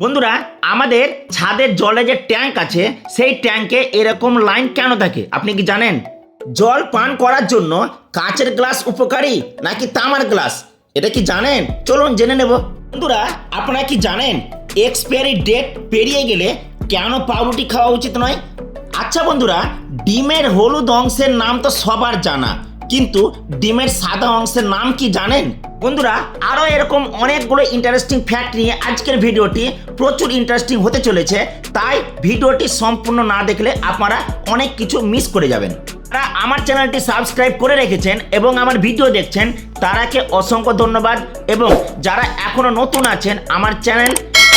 বন্ধুরা, আমাদের ছাদের জলে যে ট্যাঙ্ক আছে, সেই ট্যাঙ্কে এরকম লাইন কেন থাকে? আপনি কি জানেন? জল পান করার জন্য কাঁচের গ্লাস উপকারী নাকি তামার গ্লাস? এটা কি জানেন? চলুন জেনে নেব। বন্ধুরা, আপনারা কি জানেন এক্সপায়ারি ডেট পেরিয়ে গেলে কেন পাউরুটি খাওয়া উচিত নয়? আচ্ছা বন্ধুরা, ডিমের হলুদ অংশের নাম তো সবার জানা। কিন্তু ডিমের সাদা অংশের নাম কি জানেন? বন্ধুরা, আরও এরকম অনেকগুলো ইন্টারেস্টিং ফ্যাক্ট নিয়ে আজকের ভিডিওটি প্রচুর ইন্টারেস্টিং হতে চলেছে, তাই ভিডিওটি সম্পূর্ণ না দেখলে আপনারা অনেক কিছু মিস করে যাবেন। যারা আমার চ্যানেলটি সাবস্ক্রাইব করে রেখেছেন এবং আমার ভিডিও দেখছেন, তারাকে অসংখ্য ধন্যবাদ এবং যারা এখনও নতুন আছেন, আমার চ্যানেল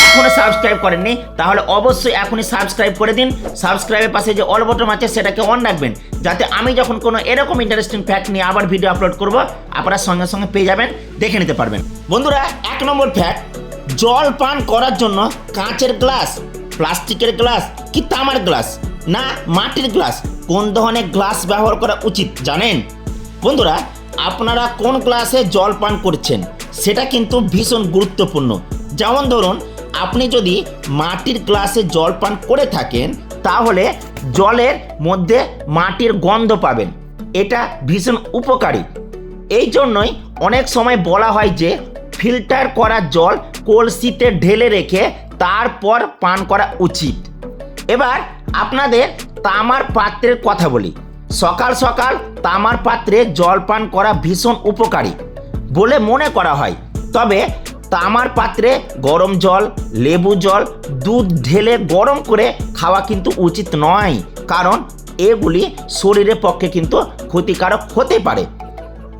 এখনও সাবস্ক্রাইব করেননি, তাহলে অবশ্যই এখনই সাবস্ক্রাইব করে দিন। সাবস্ক্রাইবের পাশে যে অল বটন আছে, সেটাকে অন রাখবেন। যাতে আমি যখন কোনো এরকম ইন্টারেস্টিং ফ্যাক্ট নিয়ে আবার ভিডিও আপলোড করব, আপনারা সঙ্গে সঙ্গে পেয়ে যাবেন, দেখে নিতে পারবেন। বন্ধুরা, এক নম্বর ফ্যাক্ট জল পান করার জন্য কাঁচের গ্লাস প্লাস্টিকের গ্লাস কি তামার গ্লাস না, মাটির গ্লাস কোন ধরনের গ্লাস ব্যবহার করা উচিত, জানেন? বন্ধুরা, আপনারা কোন গ্লাসে জল পান করছেন, সেটা কিন্তু ভীষণ গুরুত্বপূর্ণ। যেমন ধরুন আপনি যদি মাটির গ্লাসে জল পান করে থাকেন, তাহলে জলের মধ্যে মাটির গন্ধ পাবেন। এটা ভীষণ উপকারী। এই জন্যই অনেক সময় বলা হয় যে, ফিল্টার করা জল কলসিতে ঢেলে রেখে তারপর পান করা উচিত। এবার আপনাদের তামার পাত্রের কথা বলি। সকাল সকাল তামার পাত্রে জল পান করা ভীষণ উপকারী বলে মনে করা হয়। তবে তামার পাত্রে গরম জল, লেবু জল, দুধ ঢেলে গরম করে খাওয়া কিন্তু উচিত নয়। কারণ এগুলি শরীরের পক্ষে কিন্তু ক্ষতিকারক হতে পারে।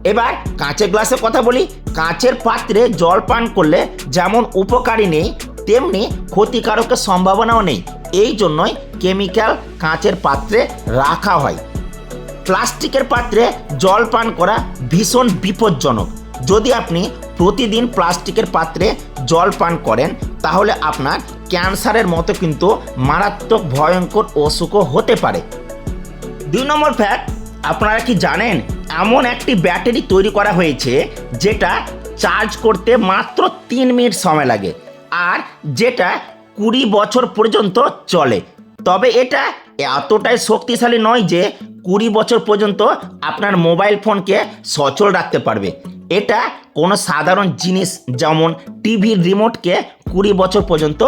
এবার কাঁচের গ্লাসের কথা বলি। কাঁচের পাত্রে জল পান করলে যেমন উপকারী নেই, তেমনি ক্ষতিকারকের সম্ভাবনাও নেই। এই জন্যই কেমিক্যাল কাঁচের পাত্রে রাখা হয়। প্লাস্টিকের পাত্রে জল পান করা ভীষণ বিপজ্জনক। যদি আপনি প্রতিদিন প্লাস্টিকের পাত্রে জল পান করেন, তাহলে আপনার ক্যান্সারের মতো কিন্তু মারাত্মক ভয়ঙ্কর অসুখও হতে পারে। দুই নম্বর ফ্যাক্ট আপনারা কি জানেন, এমন একটি ব্যাটারি তৈরি করা হয়েছে যেটা চার্জ করতে মাত্র তিন মিনিট সময় লাগে আর যেটা কুড়ি বছর পর্যন্ত চলে। তবে এটা এতটাই শক্তিশালী নয় যে কুড়ি বছর পর্যন্ত আপনার মোবাইল ফোনকে সচল রাখতে পারবে। এটা কোনো সাধারণ জিনিস যেমন টিভির রিমোটকে কুড়ি বছর পর্যন্ত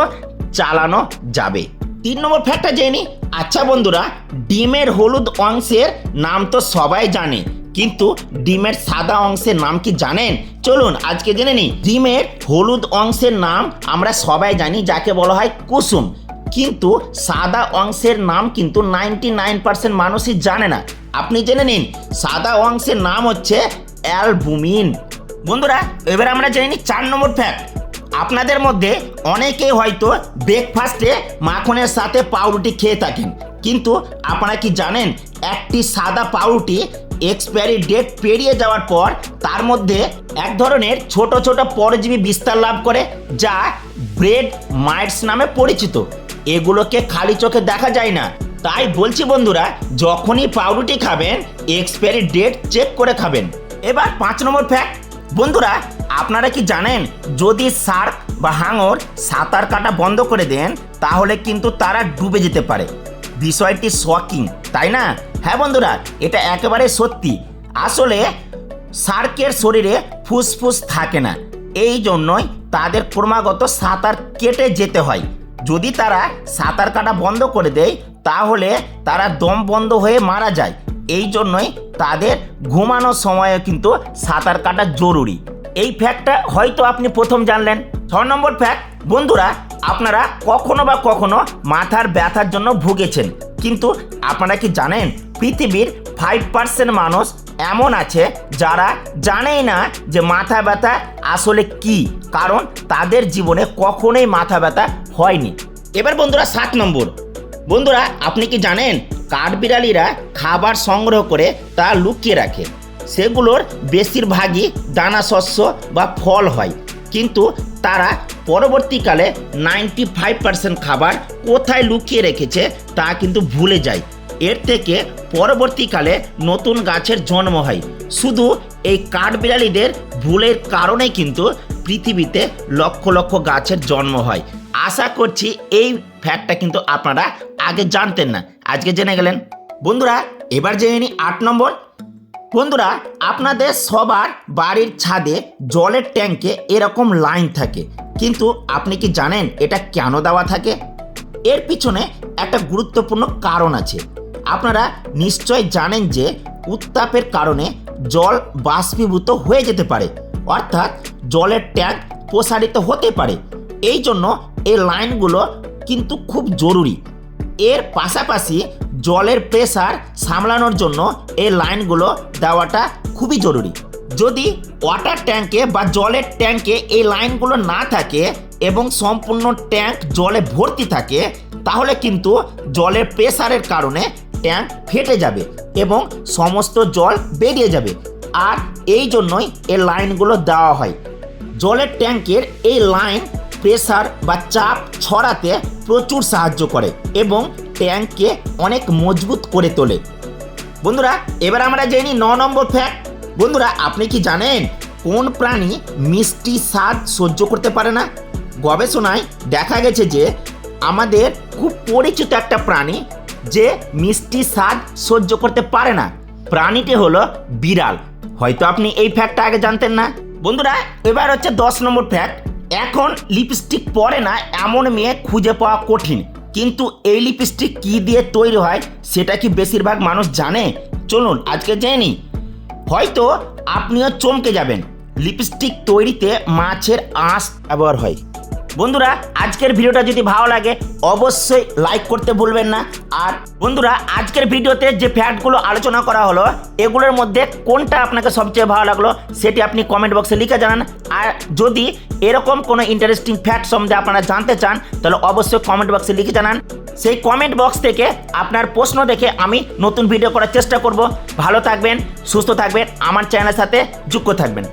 চালানো যাবে। তিন নম্বর ফ্যাক্টটা জেনে আচ্ছা বন্ধুরা, ডিমের হলুদ অংশের নাম তো সবাই জানে, কিন্তু ডিমের সাদা অংশের নাম কি জানেন? চলুন আজকে জেনে নিই ডিমের হলুদ অংশের নাম আমরা সবাই জানি, যাকে বলা হয় কুসুম। কিন্তু সাদা অংশের নাম কিন্তু নাইনটি নাইন পার্সেন্ট মানুষই জানে না। আপনি জেনে নিন, সাদা অংশের নাম হচ্ছে অ্যালবুমিন। বন্ধুরা, এবার আমরা জেনে চার নম্বর ফ্যাক্ট আপনাদের মধ্যে অনেকেই হয়তো ব্রেকফাস্টে মাখনের সাথে পাউরুটি খেয়ে থাকেন। কিন্তু আপনারা কি জানেন, একটি সাদা পাউরুটি এক্সপায়ারি ডেট পেরিয়ে যাওয়ার পর তার মধ্যে এক ধরনের ছোট ছোট পরজীবী বিস্তার লাভ করে, যা ব্রেড মাইটস নামে পরিচিত। এগুলোকে খালি চোখে দেখা যায় না। তাই বলছি বন্ধুরা, যখনই পাউরুটি খাবেন এক্সপায়ারি ডেট চেক করে খাবেন। এবার পাঁচ নম্বর ফ্যাক্ট বন্ধুরা, আপনারা কি জানেন, যদি শার্ক বা হাঙর সাঁতার কাটা বন্ধ করে দেন, তাহলে কিন্তু তারা ডুবে যেতে পারে। বিষয়টি শকিং তাই না? হ্যাঁ বন্ধুরা, এটা একেবারে সত্যি। আসলে শার্কের শরীরে ফুসফুস থাকে না। এই জন্যই তাদের ক্রমাগত সাঁতার কেটে যেতে হয়। যদি তারা সাঁতার কাটা বন্ধ করে দেয়, তাহলে তারা দম বন্ধ হয়ে মারা যায়। এই জন্যই তাদের ঘুমানোর সময়ে কিন্তু সাঁতার কাটা জরুরি। এই ফ্যাক্টটা হয়তো আপনি প্রথম জানলেন। ছ নম্বর ফ্যাক্ট বন্ধুরা, আপনারা কখনো বা কখনো মাথার ব্যথার জন্য ভুগেছেন। কিন্তু আপনারা কি জানেন, পৃথিবীর ফাইভ পার্সেন্ট মানুষ এমন আছে যারা জানেই না যে মাথা ব্যথা আসলে কি? কারণ তাদের জীবনে কখনোই মাথা ব্যথা হয়নি। এবার বন্ধুরা, সাত নম্বর। বন্ধুরা, আপনি কি জানেন কাঠবিড়ালিরা খাবার সংগ্রহ করে তা লুকিয়ে রাখে। সেগুলোর বেশিরভাগই দানা শস্য বা ফল হয়। কিন্তু তারা পরবর্তীকালে নাইনটি ফাইভ পার্সেন্ট খাবার কোথায় লুকিয়ে রেখেছে তা কিন্তু ভুলে যায়। এর থেকে পরবর্তীকালে নতুন গাছের জন্ম হয়। শুধু এই কাঠবিড়ালিদের ভুলের কারণে কিন্তু পৃথিবীতে লক্ষ লক্ষ গাছের জন্ম হয়। আশা করছি এই ফ্যাক্টটা কিন্তু আপনারা আগে জানতেন না। আজকে জেনে গেলেন। বন্ধুরা, এবার জেনে নিই আট নম্বর। বন্ধুরা, আপনাদের সবার বাড়ির ছাদে জলের ট্যাঙ্কে এরকম লাইন থাকে। কিন্তু আপনি কি জানেন এটা কেন দেওয়া থাকে? এর পিছনে একটা গুরুত্বপূর্ণ কারণ আছে। আপনারা নিশ্চয় জানেন যে উত্তাপের কারণে জল বাষ্পীভূত হয়ে যেতে পারে। অর্থাৎ জলের ট্যাঙ্ক প্রসারিত হতে পারে। এই জন্য এই লাইনগুলো কিন্তু খুব জরুরি। এর পাশাপাশি জলের প্রেসার সামলানোর জন্য এই লাইনগুলো দেওয়াটা খুবই জরুরি। যদি ওয়াটার ট্যাঙ্কে বা জলের ট্যাঙ্কে এই লাইনগুলো না থাকে এবং সম্পূর্ণ ট্যাঙ্ক জলে ভর্তি থাকে, তাহলে কিন্তু জলের প্রেসারের কারণে ট্যাঙ্ক ফেটে যাবে এবং সমস্ত জল বেরিয়ে যাবে। আর এই জন্যই এই লাইনগুলো দেওয়া হয়। জলের ট্যাঙ্কের এই লাইন প্রেসার বা চাপ ছড়াতে প্রচুর সাহায্য করে এবং ট্যাঙ্ককে অনেক মজবুত করে তোলে। বন্ধুরা, এবার আমরা জেনে ন নম্বর ফ্যাক্ট বন্ধুরা, আপনি কি জানেন কোন প্রাণী মিষ্টি স্বাদ সহ্য করতে পারে না? গবেষণায় দেখা গেছে যে আমাদের খুব পরিচিত একটা প্রাণী যে মিষ্টি স্বাদ সহ্য করতে পারে না। প্রাণীটি হলো বিড়াল। হয়তো আপনি এই ফ্যাক্টটা আগে জানতেন না। বন্ধুরা, এবার হচ্ছে দশ নম্বর ফ্যাক্ট এখন লিপস্টিক পরে না, এমন মেয়ে খুঁজে পাওয়া কঠিন। কিন্তু এই লিপস্টিক কি দিয়ে তৈরি হয়, সেটা কি বেশিরভাগ মানুষ জানে? চলুন, আজকে জেনে হয়তো আপনিও চমকে যাবেন। লিপস্টিক তৈরিতে মাছের আঁশ ব্যবহার হয়। বন্ধুরা, আজকের ভিডিওটা যদি ভালো লাগে, অবশ্যই লাইক করতে ভুলবেন না। আর বন্ধুরা, আজকের ভিডিওতে যে ফ্যাক্টগুলো আলোচনা করা হলো, এগুলোর মধ্যে কোনটা আপনাকে সবচেয়ে ভালো লাগল, সেটি আপনি কমেন্ট বক্সে লিখে জানান। আর যদি এরকম কোনো ইন্টারেস্টিং ফ্যাক্ট সম্বন্ধে আপনারা জানতে চান, তাহলে অবশ্যই কমেন্ট বক্সে লিখে জানান। সেই কমেন্ট বক্স থেকে আপনার প্রশ্ন দেখে আমি নতুন ভিডিও করার চেষ্টা করব। ভালো থাকবেন, সুস্থ থাকবেন, আমার চ্যানেলের সাথে যুক্ত থাকবেন।